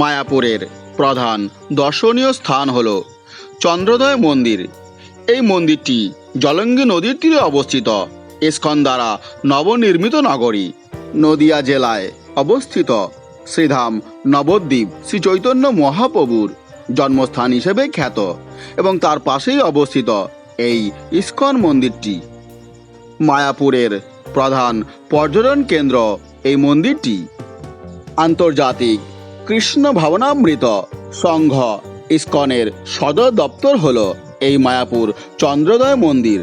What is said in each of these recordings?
মায়াপুরের প্রধান দর্শনীয় স্থান হল চন্দ্রোদয় মন্দির। এই মন্দিরটি জলঙ্গি নদীর তীরে অবস্থিত। ইস্কন দ্বারা নবনির্মিত নগরী। নদিয়া জেলায় অবস্থিত শ্রীধাম নবদ্বীপ শ্রী চৈতন্য মহাপ্রভুর জন্মস্থান হিসেবে খ্যাত এবং তার পাশেই অবস্থিত এই ইস্কন মন্দিরটি। মায়াপুরের প্রধান পর্যটন কেন্দ্র এই মন্দিরটি। আন্তর্জাতিক কৃষ্ণ ভাবনামৃত সংঘ ইস্কনের সদর দপ্তর হল এই মায়াপুর চন্দ্রোদয় মন্দির।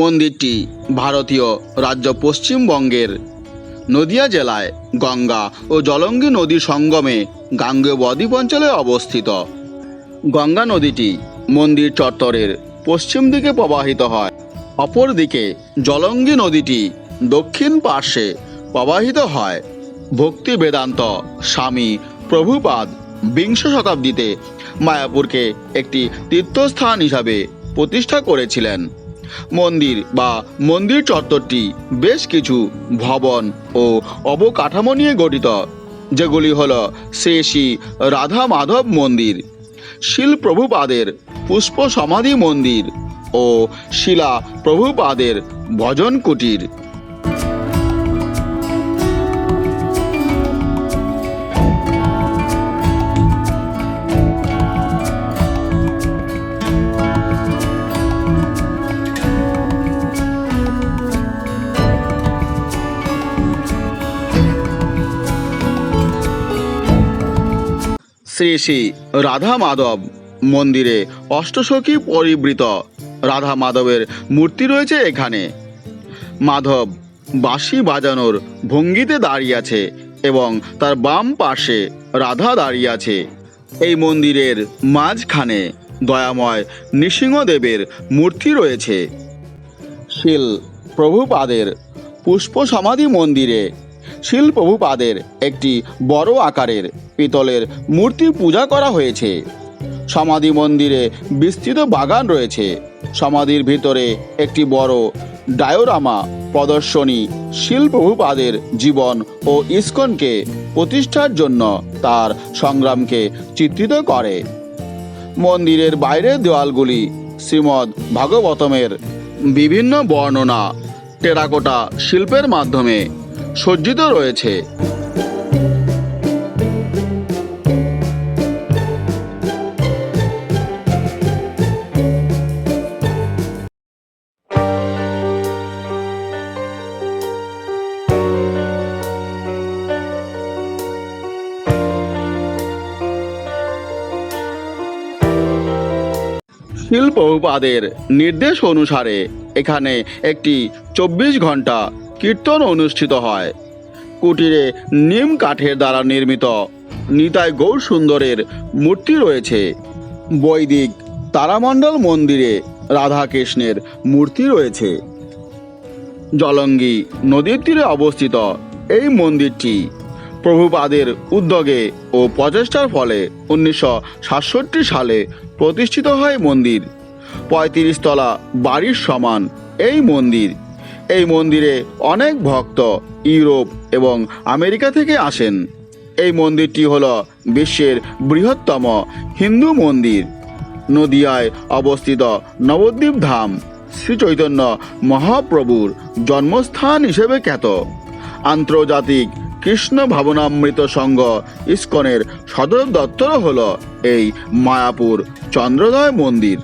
মন্দিরটি ভারতীয় রাজ্য পশ্চিমবঙ্গের নদিয়া জেলায় গঙ্গা ও জলঙ্গি নদীর সঙ্গমে গাঙ্গেয় বদ্বীপ অঞ্চলে অবস্থিত। গঙ্গা নদীটি মন্দির চত্বরের পশ্চিম দিকে প্রবাহিত হয়। অপরদিকে জলঙ্গি নদীটি দক্ষিণ পার্শ্বে প্রবাহিত হয়। ভক্তি বেদান্ত স্বামী প্রভুপাদ বিংশ শতাব্দীতে মায়াপুরকে একটি তীর্থস্থান হিসাবে প্রতিষ্ঠা করেছিলেন। মন্দির বা মন্দির চত্বরটি বেশ কিছু ভবন ও অবকাঠামো নিয়ে গঠিত, যেগুলি হল শ্রী শ্রী রাধা মাধব মন্দির, শিল প্রভুপাদের পুষ্প সমাধি মন্দির ও শিলা প্রভুপাদের ভজন কুটির। শ্রী শ্রী রাধা মাধব মন্দিরে অষ্টসখী পরিবৃত। রাধা মাধবের মূর্তি রয়েছে এখানে। মাধব বাঁশি বাজানোর ভঙ্গিতে দাঁড়িয়ে আছে এবং তার বাম পাশে রাধা দাঁড়িয়ে আছে। এই মন্দিরের মাঝখানে দয়াময় নৃসিংহদেবের মূর্তি রয়েছে। শিল প্রভুপাদের পুষ্প সমাধি মন্দিরে শিল প্রভুপাদের একটি বড় আকারের পিতলের মূর্তি পূজা করা হয়েছে। সমাধি মন্দিরে বিস্তৃত বাগান রয়েছে। সমাধির ভিতরে একটি বড় ডায়োরামা প্রদর্শনী শিল প্রভুপাদের জীবন ও ইস্কনকে প্রতিষ্ঠার জন্য তার সংগ্রামকে চিত্রিত করে। মন্দিরের বাইরের দেওয়ালগুলি শ্রীমদ্ ভাগবতমের বিভিন্ন বর্ণনা টেরাকোটা শিল্পের মাধ্যমে সজ্জিত রয়েছে। শিল্পপাদের নির্দেশ অনুসারে এখানে একটি চব্বিশ ঘণ্টা কীর্তন অনুষ্ঠিত হয়। কুটিরে নিম কাঠের দ্বারা নির্মিত নিতাই গৌর সুন্দরের মূর্তি রয়েছে। বৈদিক তারামণ্ডল মন্দিরে রাধাকৃষ্ণের মূর্তি রয়েছে। জলঙ্গি নদীর তীরে অবস্থিত এই মন্দিরটি প্রভুপাদের উদ্যোগে ও প্রচেষ্টার ফলে উনিশশো সাতষট্টি সালে প্রতিষ্ঠিত হয় মন্দির। পঁয়ত্রিশ তলা বাড়ির সমান এই মন্দির। এই মন্দিরে অনেক ভক্ত ইউরোপ এবং আমেরিকা থেকে আসেন। এই মন্দিরটি হল বিশ্বের বৃহত্তম হিন্দু মন্দির। নদিয়ায় অবস্থিত নবদ্বীপ ধাম শ্রী চৈতন্য মহাপ্রভুর জন্মস্থান হিসেবে খ্যাত। আন্তর্জাতিক কৃষ্ণ ভাবনামৃত সংঘ ইস্কনের সদর দপ্তর হল এই মায়াপুর চন্দ্রোদয় মন্দির।